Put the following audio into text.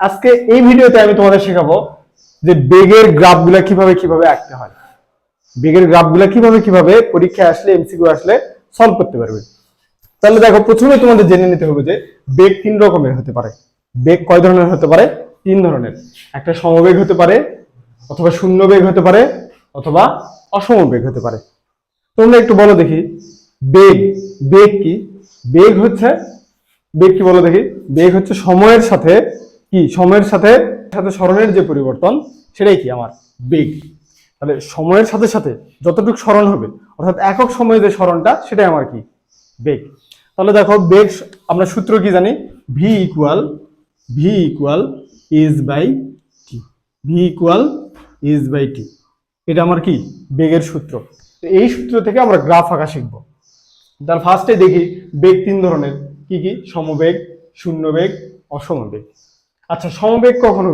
আজকে এই ভিডিওতে আমি তোমাদের শেখাবো যে বেগের গ্রাফগুলা কীভাবে কীভাবে আঁকতে হয়। বেগের গ্রাফগুলা কীভাবে কীভাবে পরীক্ষায় আসলে এমসিকিউ আসলে সলভ করতে পারবে। তাহলে দেখো, প্রথমে তোমাদের জেনে নিতে হবে যে বেগ তিন রকমের হতে পারে। বেগ কয় ধরনের হতে পারে? তিন ধরনের। একটা সমবেগ হতে পারে, অথবা শূন্য বেগ হতে পারে, অথবা অসমবেগ হতে পারে। তোমরা একটু বলো দেখি, বেগ বেগ কি? বেগ হচ্ছে, বেগ কি বলো দেখি? বেগ হচ্ছে সময়ের সাথে কি, সময়ের সাথে সাথে স্মরণের যে পরিবর্তন, সেটাই কি আমার? বেগ। তাহলে সময়ের সাথে সাথে যতটুকু স্মরণ হবে, অর্থাৎ একক সময়ে যে স্মরণটা, সেটাই আমার কি? বেগ। তাহলে দেখো, বেগ আমরা সূত্র কি জানি? V equal V equal S by T V equal S by T এটা আমার কি? বেগের সূত্র। তো এই সূত্র থেকে আমরা গ্রাফ আঁকা শিখব। তার ফার্স্টে দেখি, বেগ তিন ধরনের। কি কি? সমবেগ শূন্য বেগ অসমবেগ। আচ্ছা সমবেগ কখন